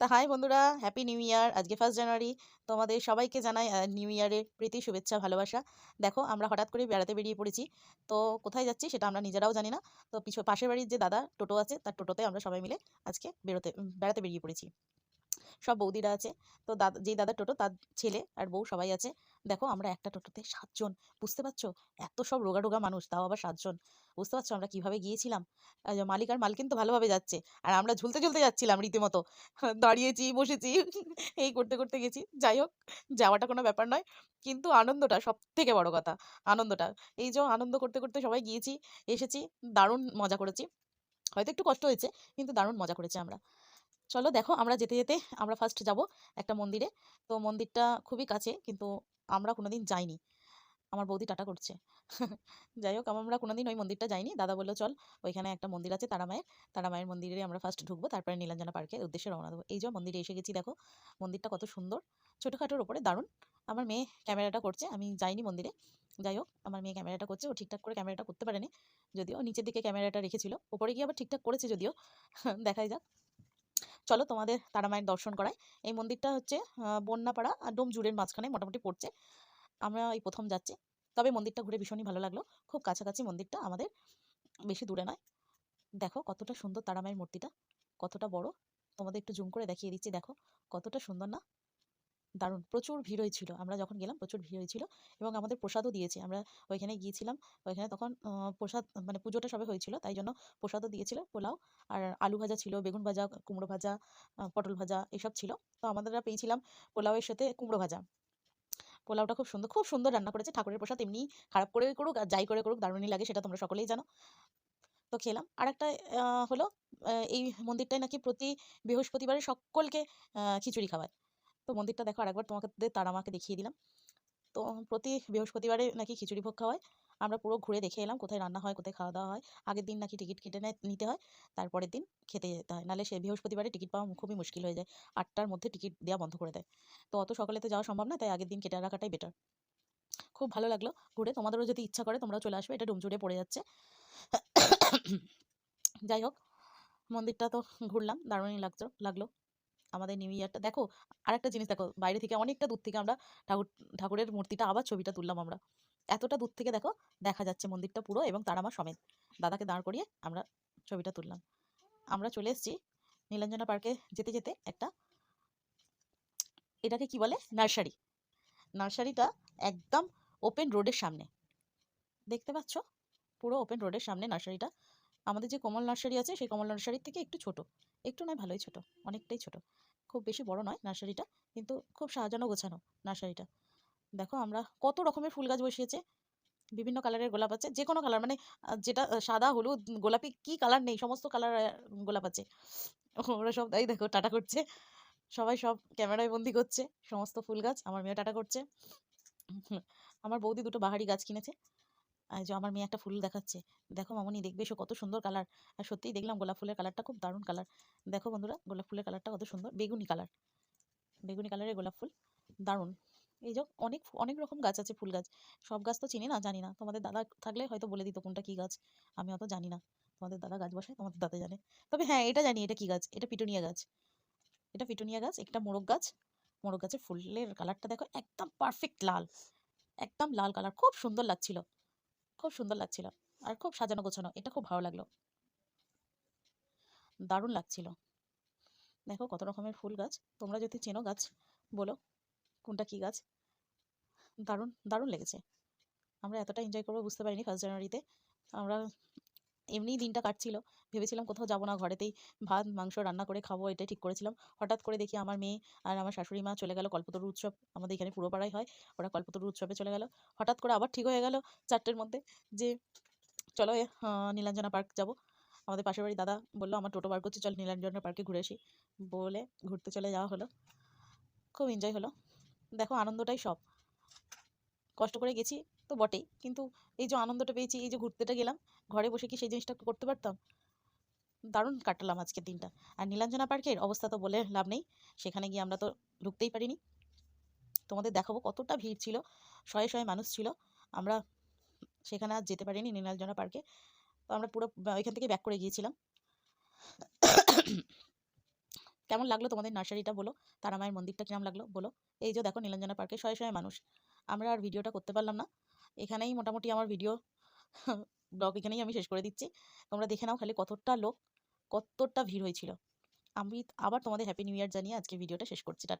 তা হাই বন্ধুরা happy new year আজকে ফার্স্ট জানুয়ারি তোমাদের সবাইকে জানাই নিউ ইয়ারের প্রীতি, শুভেচ্ছা, ভালোবাসা। দেখো, আমরা হঠাৎ করে বেড়াতে বেরিয়ে পড়েছি। তো কোথায় যাচ্ছি সেটা আমরা নিজেরাও জানি না। তো পিছু, পাশের বাড়ির যে দাদা টোটো আছে, তার টোটোতে আমরা সবাই মিলে আজকে বেরোতে বেড়াতে বেরিয়ে পড়েছি। সব বৌদিরা আছে। তো দাদা, যেই দাদার টোটো, তার ছেলে আর বউ সবাই আছে। দেখো আমরা একটা টোটোতে সাতজন, বুঝতে পারছ? এত সব রোগা রোগা মানুষ, তাও আবার সাতজন। বুঝতে পারছ আমরা কীভাবে গিয়েছিলাম? মালিক আর মালকিন তো ভালোভাবে যাচ্ছে। আর আমরা ঝুলতে ঝুলতে যাচ্ছিলাম রীতিমতো। দাঁড়িয়েছি, বসেছি, এই করতে করতে গেছি। যাই হোক, যাওয়াটা কোনো ব্যাপার নয়। কিন্তু আনন্দটা সব থেকে বড় কথা, আনন্দটা। এই যে আনন্দ করতে করতে সবাই গিয়েছি, এসেছি, দারুণ মজা করেছি। হয়তো একটু কষ্ট হয়েছে, কিন্তু দারুণ মজা করেছি আমরা। চলো দেখো আমরা যেতে যেতে আমরা ফার্স্ট যাব একটা মন্দিরে। তো মন্দিরটা খুবই কাছে কিন্তু আমরা কোনোদিন যাইনি। আমার বৌদি টাটা করছে। যাই হোক, আমরা কোনোদিন ওই মন্দিরটা যাইনি। দাদা বলল, চল, ওইখানে একটা মন্দির আছে তারা মায়ের তারা মায়ের মন্দিরে আমরা ফার্স্ট ঢুকবো, তারপরে নীলাঞ্জনা পার্কের উদ্দেশ্যে রওনা দেবো। এই যে মন্দিরে এসে গেছি, দেখো, মন্দিরটা কত সুন্দর। ছোটোখাটোর ওপরে দারুণ। আমার মেয়ে ক্যামেরাটা করছে, আমি যাইনি মন্দিরে। যাই হোক, আমার মেয়ে ক্যামেরাটা করছে, ও ঠিকঠাক করে ক্যামেরাটা করতে পারেনি। যদিও নিচের দিকে ক্যামেরাটা রেখেছিল। ওপরে গিয়ে আবার ঠিকঠাক করেছে যদিও। দেখাই যাক। চলো তোমাদের তারা মায়ের দর্শন করাই। এই মন্দিরটা হচ্ছে বন্যাপাড়া আর ডোমজুড়ের মাঝখানে মোটামুটি পড়ছে। আমরা এই প্রথম যাচ্ছি। তবে মন্দিরটা ঘুরে ভীষণই ভালো লাগল। খুব কাছাকাছি মন্দিরটা, আমাদের বেশি দূরে নয়। দেখো কতটা সুন্দর তারা মায়ের মূর্তিটা, কতটা বড়। তোমাদের একটু জুম করে দেখিয়ে দিচ্ছি, দেখো কতটা সুন্দর না? দারুণ, প্রচুর ভিড় হয়েছিল। আমরা যখন গেলাম প্রচুর ভিড় হয়েছিল এবং আমাদের প্রসাদও দিয়েছে। আমরা ওইখানে গিয়েছিলাম, ওইখানে তখন প্রসাদ মানে পুজোটা সবে হয়েছিল, তাই জন্য প্রসাদও দিয়েছিল পোলাও। আর আলু ভাজা ছিল, বেগুন ভাজা, কুমড়ো ভাজা পটল ভাজা, এসব ছিল। তো আমাদেররা পেয়েছিলাম পোলাওয়ের সাথে কুমড়ো ভাজা। পোলাওটা খুব সুন্দর খুব সুন্দর রান্না করেছে। ঠাকুরের প্রসাদ এমনি খারাপ করে করুক আর যাই করে করুক, দারুণই লাগে, সেটা তোমরা সকলেই জানো। তো খেলাম। আর একটা হলো এই মন্দিরটায় নাকি প্রতি বৃহস্পতিবারে সকলকে খিচুড়ি খাওয়ায়। তো মন্দিরটা দেখো আরেকবার তোমাকে তারা মাকে দেখিয়ে দিলাম। তো প্রতি বৃহস্পতিবারে নাকি খিচুড়ি ভোগ খাওয়ায় আমরা পুরো ঘুরে দেখে এলাম কোথায় রান্না হয়, কোথায় খাওয়া দাওয়া হয়। আগের দিন নাকি টিকিট কেটে নিতে হয়, তারপরের দিন খেতে যেতে হয়। নাহলে সে বৃহস্পতিবারে টিকিট পাওয়া খুবই মুশকিল হয়ে যায়। আটটার মধ্যে টিকিট দেওয়া বন্ধ করে দেয়। তো অত সকালে তো যাওয়া সম্ভব না, তাই আগের দিন কেটে রাখাটাই বেটার খুব ভালো লাগল ঘুরে। তোমাদেরও যদি ইচ্ছা করে তোমরাও চলে আসবে, এটা ডুমজুড়ে পড়ে যাচ্ছে। যাই হোক, মন্দিরটা তো ঘুরলাম, দারুণই লাগতো লাগল। আমাদের নিউ ইয়ারটা দেখো, আরেকটা জিনিস দেখো, বাইরে থেকে অনেকটা দূর থেকে আমরা ঠাকুর, ঠাকুরের মূর্তিটা আবার ছবিটা তুললাম আমরা। এতটা দূর থেকে দেখো, দেখা যাচ্ছে মন্দিরটা পুরো এবং তারামা সমেত। দাদাকে দাঁড় করিয়ে আমরা ছবিটা তুললাম। আমরা চলে এসেছি নীলাঞ্জনা পার্কে যেতে যেতে একটা, এটাকে কি বলে? নার্সারি। নার্সারিটা একদম ওপেন রোডের সামনে। দেখতে পাচ্ছ? পুরো ওপেন রোডের সামনে নার্সারিটা। আমাদের যে কমল নার্সারি আছে, সেই কমল নার্সারির থেকে একটু ছোট। একটু নয়, ভালোই ছোট। অনেকটাই ছোট। খুব বেশি বড় নয় নার্সারিটা কিন্তু খুব সাজানো গোছানো নার্সারিটা দেখো আমরা কত রকমের ফুল গাছ বসিয়েছে। বিভিন্ন কালারের গোলাপ আছে যে কোনো কালার মানে যেটা সাদা, হলুদ, গোলাপি, কি কালার নেই, সমস্ত কালার গোলাপ আছে। ওরা সব তাই দেখো, টাটা করছে। সবাই সব ক্যামেরায় বন্দি করছে। সমস্ত ফুল গাছ, আমার মেয়ে টাটা করছে। আমার বৌদি দুটো বাহারি গাছ কিনেছে। আর যে আমার মেয়ে একটা ফুল দেখাচ্ছে। দেখো মামনি দেখবে এসো কত সুন্দর কালার। আর সত্যিই দেখলাম গোলাপ ফুলের কালারটা খুব দারুণ কালার। দেখো বন্ধুরা, গোলাপ ফুলের কালারটা কত সুন্দর। বেগুনি কালার। বেগুনি কালারের গোলাপ ফুল। দারুণ। এই যে অনেক অনেক রকম গাছ আছে ফুল গাছ। সব গাছ তো চিনি না? জানি না। তোমাদের দাদা থাকলে হয়তো বলে দিত কোনটা কি গাছ। আমি অত জানি না। তোমাদের দাদা গাছ বসায়, তোমাদের দাদা জানে। তবে হ্যাঁ এটা জানি এটা কি গাছ। এটা পিটুনিয়া গাছ। এটা পিটুনিয়া গাছ, একটা মোরগ গাছ। মোরগ গাছের ফুলের কালারটা দেখো একদম পারফেক্ট লাল। একদম লাল কালার। খুব সুন্দর লাগছিল। খুব সুন্দর লাগছিল। আর খুব সাজানো গোছানো, এটা খুব ভালো লাগল। দারুণ লাগছিল। দেখো কত রকমের ফুল গাছ। তোমরা যদি চেনো গাছ, বলো কোনটা কি গাছ। দারুণ দারুণ লেগেছে। আমরা এতটা এনজয় করব বুঝতে পারিনি ফার্স্ট জানুয়ারিতে আমরা এমনিই দিনটা কাটছিল। ভেবেছিলাম কোথাও যাব না, ঘরেতেই ভাত, মাংস রান্না করে খাব, এটাই ঠিক করেছিলাম। হঠাৎ করে দেখি আমার মেয়ে আর আমার শাশুড়ি মা চলে গেল কল্পতরু উৎসব, আমাদের এখানে পুরো পাড়ায় হয়, ওরা কল্পতরু উৎসবে চলে গেল। হঠাৎ করে আবার ঠিক হয়ে গেল চারটের মধ্যে যে, চলো নীলাঞ্জনা পার্ক যাব। আমাদের পাশের বাড়ি দাদা বলল, আমার টোটো বার করছে, চল নীলাঞ্জনা পার্কে ঘুরে আসি। বলে ঘুরতে চলে যাওয়া হলো। খুব এনজয় হলো। দেখো, আনন্দটাই সব। কষ্ট করে গেছি তো বটেই। কিন্তু এই যে আনন্দটা পেয়েছি, এই যে ঘুরতেটা গেলাম, ঘরে বসে কি সেই জিনিসটা করতে পারতাম? দারুণ কাটালাম আজকের দিনটা। আর নীলাঞ্জনা পার্কের অবস্থা তো বলে লাভ নেই। সেখানে গিয়ে আমরা তো ঢুকতেই পারিনি। তোমাদের দেখাবো কতটা ভিড় ছিল। শয়ে শয়ে মানুষ ছিল। আমরা সেখানে আর যেতে পারিনি নীলাঞ্জনা পার্কে। তো আমরা পুরো ওইখান থেকে ব্যাক করে গিয়েছিলাম। কেমন লাগল তোমাদের নার্সারিটা বলো? তারা মায়ের মন্দিরটা কিরম লাগল বলো? এই যে দেখো নীলাঞ্জনা পার্কে শয়ে শয়ে মানুষ। আমরা আর ভিডিওটা করতে পারলাম না। এখানেই মোটামুটি আমার ভিডিও ব্লগ এখানেই আমি শেষ করে দিচ্ছি। তোমরা দেখে নাও খালি কতটা লোক, কতটা ভিড় হয়েছিল। আমি আবার তোমাদের হ্যাপি নিউ ইয়ার জানিয়ে আজকে ভিডিওটা শেষ করছি, টাটা।